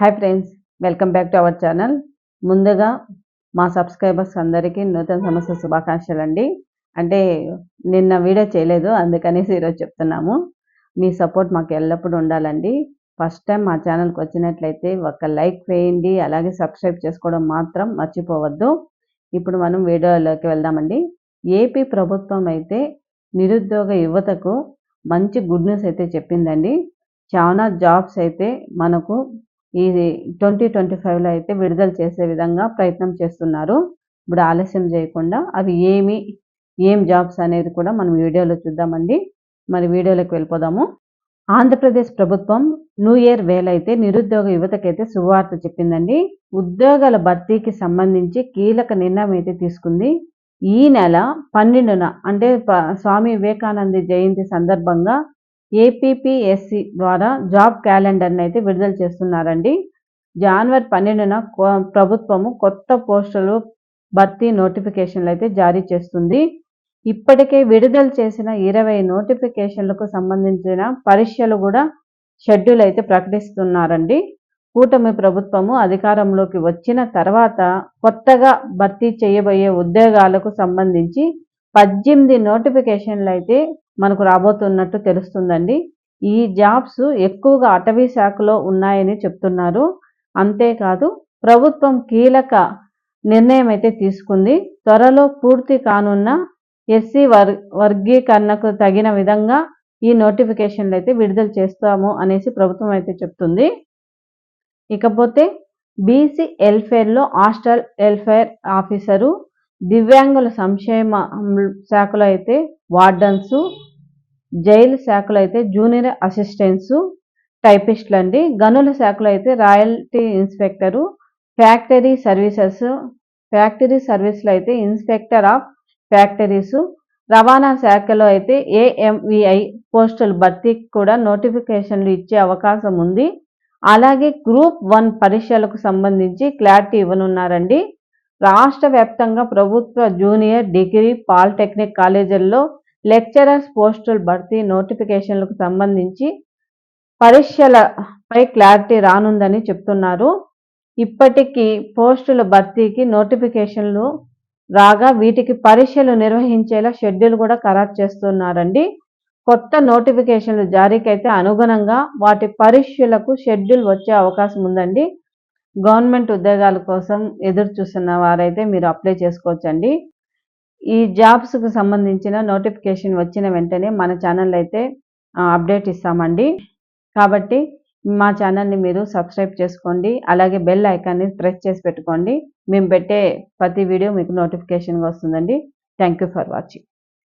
Hi friends welcome back to our channel ముందుగా మా subscribers అందరికీ నూతన సంవత్సర శుభాకాంక్షలు అండి. అంటే నిన్న వీడియో చేయలేదు అందుకనేసి ఈరోజు చెప్తున్నాము. మీ సపోర్ట్ మాకు ఎల్లప్పుడూ ఉండాలండి. ఫస్ట్ టైం మా ఛానల్కి వచ్చినట్లయితే ఒక లైక్ వేయండి అలాగే సబ్స్క్రైబ్ చేసుకోవడం మాత్రం మర్చిపోవద్దు. ఇప్పుడు మనం వీడియోలోకి వెళ్దామండి. ఏపీ ప్రభుత్వం అయితే నిరుద్యోగ యువతకు మంచి గుడ్ న్యూస్ అయితే చెప్పిందండి. చాలా జాబ్స్ అయితే మనకు ఈ ట్వంటీ ట్వంటీ ఫైవ్లో అయితే విడుదల చేసే విధంగా ప్రయత్నం చేస్తున్నారు. ఇప్పుడు ఆలస్యం చేయకుండా అవి ఏమి ఏం జాబ్స్ అనేది కూడా మనం వీడియోలో చూద్దామండి. మరి వీడియోలోకి వెళ్ళిపోదాము. ఆంధ్రప్రదేశ్ ప్రభుత్వం న్యూ ఇయర్ వేలైతే అయితే నిరుద్యోగ యువతకైతే సువార్త చెప్పిందండి. ఉద్యోగాల భర్తీకి సంబంధించి కీలక నిర్ణయం అయితే తీసుకుంది. ఈ నెల పన్నెండున అంటే స్వామి వివేకానంద జయంతి సందర్భంగా ఏపీపీఎస్సి ద్వారా జాబ్ క్యాలెండర్ని అయితే విడుదల చేస్తున్నారండి. జనవరి పన్నెండున ప్రభుత్వము కొత్త పోస్టులు భర్తీ నోటిఫికేషన్లు అయితే జారీ చేస్తుంది. ఇప్పటికే విడుదల చేసిన ఇరవై నోటిఫికేషన్లకు సంబంధించిన పరీక్షలు కూడా షెడ్యూల్ అయితే ప్రకటిస్తున్నారండి. కూటమి ప్రభుత్వము అధికారంలోకి వచ్చిన తర్వాత కొత్తగా భర్తీ చేయబోయే ఉద్యోగాలకు సంబంధించి పద్దెనిమిది నోటిఫికేషన్లు అయితే మనకు రాబోతున్నట్టు తెలుస్తుందండి. ఈ జాబ్స్ ఎక్కువగా అటవీ శాఖలో ఉన్నాయని చెప్తున్నారు. అంతేకాదు ప్రభుత్వం కీలక నిర్ణయం అయితే తీసుకుంది. త్వరలో పూర్తి కానున్న ఎస్సీ వర్ వర్గీకరణకు తగిన విధంగా ఈ నోటిఫికేషన్లు అయితే విడుదల చేస్తాము అనేసి ప్రభుత్వం అయితే చెప్తుంది. ఇకపోతే బీసీ వెల్ఫేర్లో హాస్టల్ వెల్ఫేర్ ఆఫీసరు దివ్యాంగుల సంక్షేమ శాఖలో అయితే వార్డన్స్ జైలు శాఖలో అయితే జూనియర్ అసిస్టెంట్స్ టైపిస్టులు అండి గనుల శాఖలో అయితే royalty inspector factory services factory సర్వీస్లో అయితే ఇన్స్పెక్టర్ ఆఫ్ ఫ్యాక్టరీస్ రవాణా శాఖలో అయితే ఏఎంవిఐ పోస్టుల భర్తీకి కూడా నోటిఫికేషన్లు ఇచ్చే అవకాశం ఉంది అలాగే గ్రూప్ వన్ పరీక్షలకు సంబంధించి క్లారిటీ ఇవ్వనున్నారండి. రాష్ట్ర వ్యాప్తంగా ప్రభుత్వ జూనియర్ డిగ్రీ పాలిటెక్నిక్ కాలేజీల్లో లెక్చరర్స్ పోస్టుల భర్తీ నోటిఫికేషన్లకు సంబంధించి పరీక్షలపై క్లారిటీ రానుందని చెప్తున్నారు. ఇప్పటికీ పోస్టుల భర్తీకి నోటిఫికేషన్లు రాగా వీటికి పరీక్షలు నిర్వహించేలా షెడ్యూల్ కూడా ఖరారు చేస్తున్నారండి. కొత్త నోటిఫికేషన్లు జారీకైతే అనుగుణంగా వాటి పరీక్షలకు షెడ్యూల్ వచ్చే అవకాశం ఉందండి. గవర్నమెంట్ ఉద్యోగాల కోసం ఎదురు చూస్తున్న వారైతే మీరు అప్లై చేసుకోవచ్చండి. ఈ జాబ్స్కి సంబంధించిన నోటిఫికేషన్ వచ్చిన వెంటనే మన ఛానల్ అయితే అప్డేట్ ఇస్తామండి. కాబట్టి మా ఛానల్ని మీరు సబ్స్క్రైబ్ చేసుకోండి. అలాగే బెల్ ఐకాన్ని ప్రెస్ చేసి పెట్టుకోండి. మేము పెట్టే ప్రతి వీడియో మీకు నోటిఫికేషన్గా వస్తుందండి. Thank for watching.